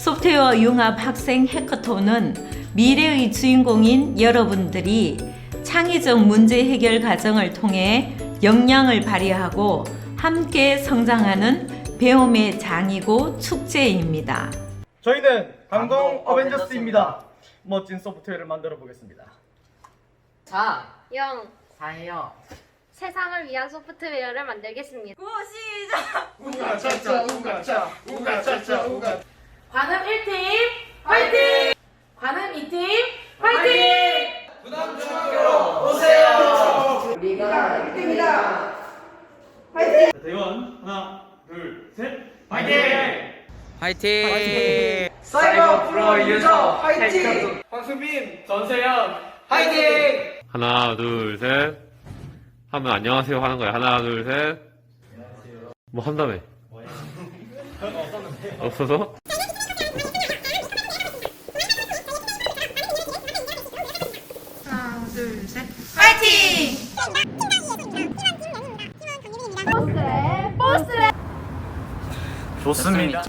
소프트웨어 융합 학생 해커톤은 미래의 주인공인 여러분들이 창의적 문제 해결 과정을 통해 역량을 발휘하고 함께 성장하는 배움의 장이고 축제입니다. 저희는 강동 어벤져스입니다. 멋진 소프트웨어를 만들어 보겠습니다. 자, 영 사예요. 세상을 위한 소프트웨어를 만들겠습니다. 우가 차차 우가 차 우가 차차 우가 관음 1팀 화이팅! 관음 2팀 화이팅! 대원 하나 둘셋 화이팅! 사이버 프로 유저 화이팅! 황수빈 전세현 하나, 둘, 셋. 하면 안녕하세요 하는 거야. 하나, 둘, 셋. 뭐 한다며? 없어서? 좋습니다.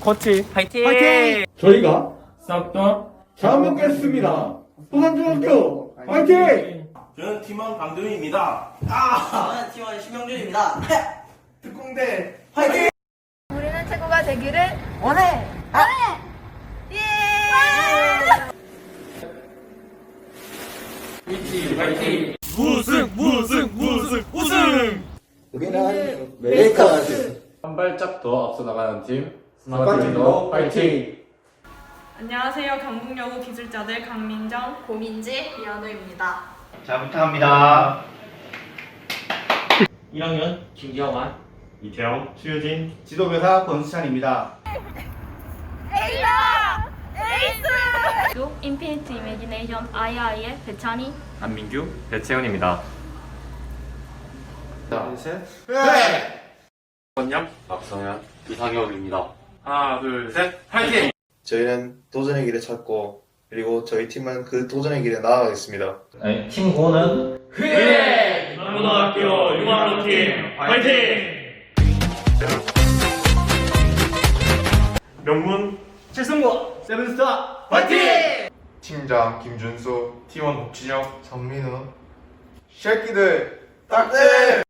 코치 화이팅! 저희가 싹다 잡아먹겠습니다. 부산중학교 화이팅! 저는 팀원 강동입니다. 저는 팀원 심영준입니다. 특공대 우리는 최고가 되기를 원해! 우승 우승 우승 우승 우리는 메이커즈 한 발짝 더 앞서 나가는 팀 스마트팀도 파이팅! 안녕하세요. 경북여고 기술자들 강민정, 고민지 이현우입니다. 자 부탁합니다. 1학년 김기영환, 이태영 수유진 지도교사 권수찬입니다. 인피니트 이미지네이션 II의 배찬이 안민규, 배채훈입니다. 권영, 박성현, 이상혁입니다. 하나, 둘, 셋. 화이팅! 저희는 도전의 길을 찾고 그리고 저희 팀은 그 도전의 길에 나아가겠습니다. 팀 고는 고등학교 6학년 팀 화이팅! 명문 최승과 세븐스타 화이팅! 팀장 김준수, 팀원 복진영, 전민우 쉐끼들 딱지!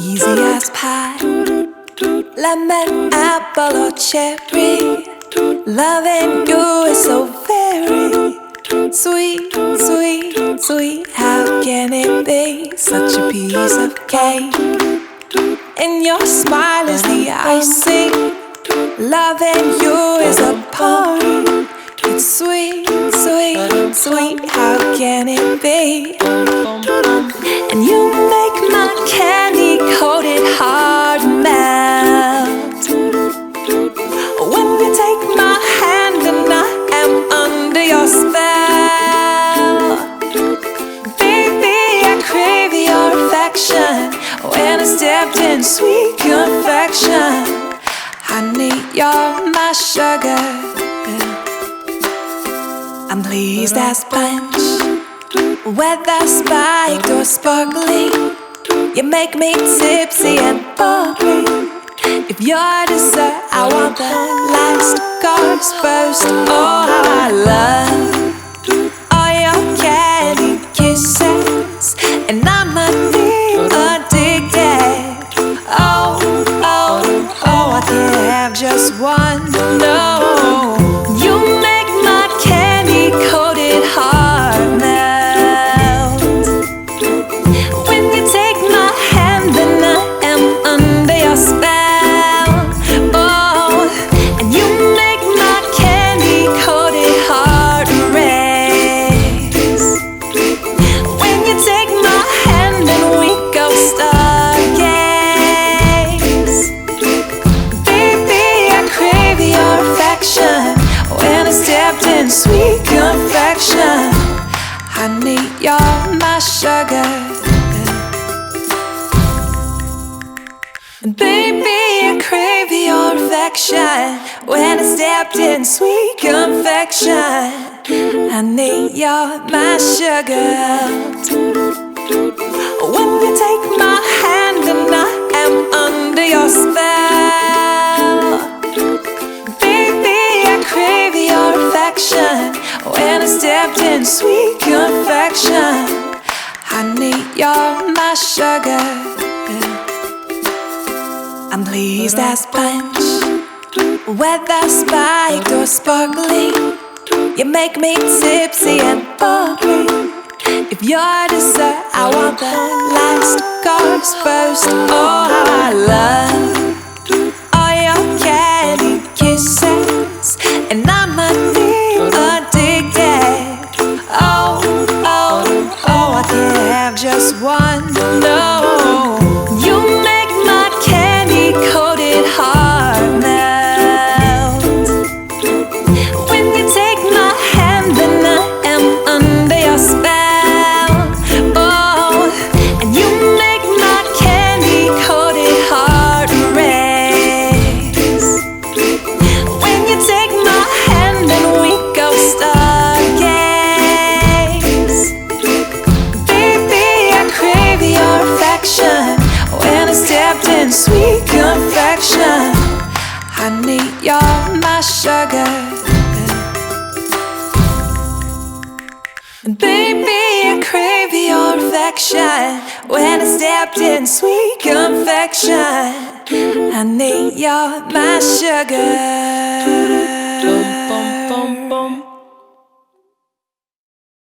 Easy as pie. Lemon, apple, or cherry. Loving you is so very sweet, sweet, sweet. How can it be such a piece of cake? And your smile is the icing. Loving you is a party. It's sweet, sweet, sweet. How can it be? And you make my candy coated heart melt. When you take my hand and I am under your spell. Baby, I crave your affection. When I stepped in sweet confection. Honey, you're my sugar. I'm pleased as punch. Whether spiked or sparkling, you make me tipsy and bubbly. If you're dessert, I want the last course first. Oh, how I love honey, you're my sugar. Baby, I crave your affection when I stepped in sweet confection. Honey, you're my sugar. When you take my hand and I am under your spell. Baby, I crave your affection when I stepped in sweet confection. Honey, you're my sugar. I'm pleased as punch, whether spiked or sparkling. You make me tipsy and bubbly. If you're dessert, I want the last course first. Oh, how I love all your candy kisses, and I'm addicted. Baby, I crave your affection. When I stepped in sweet confection, I need your my sugar.